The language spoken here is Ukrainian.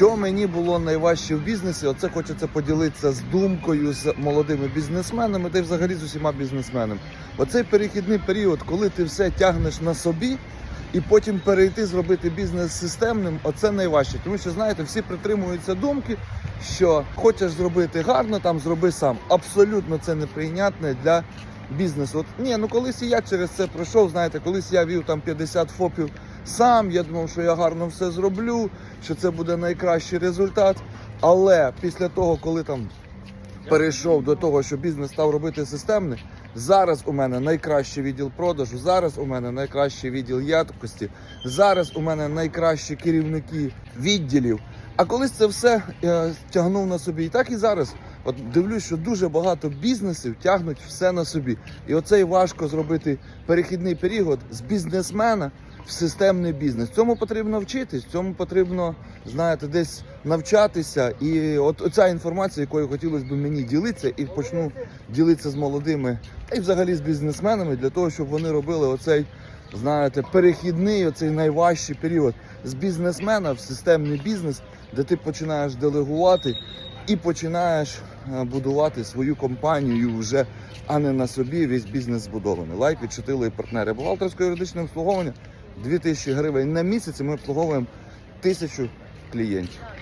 Що мені було найважче в бізнесі, оце хочеться поділитися з думкою з молодими бізнесменами та й взагалі з усіма бізнесменами. Оцей перехідний період, коли ти все тягнеш на собі, і потім перейти зробити бізнес системним, оце найважче. Тому що знаєте, всі притримуються думки, що хочеш зробити гарно, там зроби сам. Абсолютно це неприйнятне для бізнесу. От ні, ну колись і я через це пройшов. Знаєте, колись я вів там 50 ФОПів сам. Я думав, що я гарно все зроблю, що це буде найкращий результат. Але після того, коли там перейшов до того, що бізнес став робити системний. Зараз у мене найкращий відділ продажу, зараз у мене найкращий відділ якості, зараз у мене найкращі керівники відділів. А колись це все е, тягнув на собі. І так і зараз. От дивлюсь, що дуже багато бізнесів тягнуть все на собі. І оцей важко зробити перехідний період з бізнесмена в системний бізнес. Цьому потрібно вчитись, цьому потрібно, знаєте, десь навчатися. І от оця інформація, якою хотілося б мені ділитися, і почну ділитися з молодими, та й взагалі з бізнесменами, для того, щоб вони робили оцей, знаєте, перехідний, оцей найважчий період з бізнесмена в системний бізнес, де ти починаєш делегувати і починаєш е, будувати свою компанію вже, а не на собі весь бізнес збудований. Лайк від чотили і партнери. Бухгалтерське юридичне обслуговування 2000 гривень на місяць. Ми обслуговуємо тисячу клієнтів.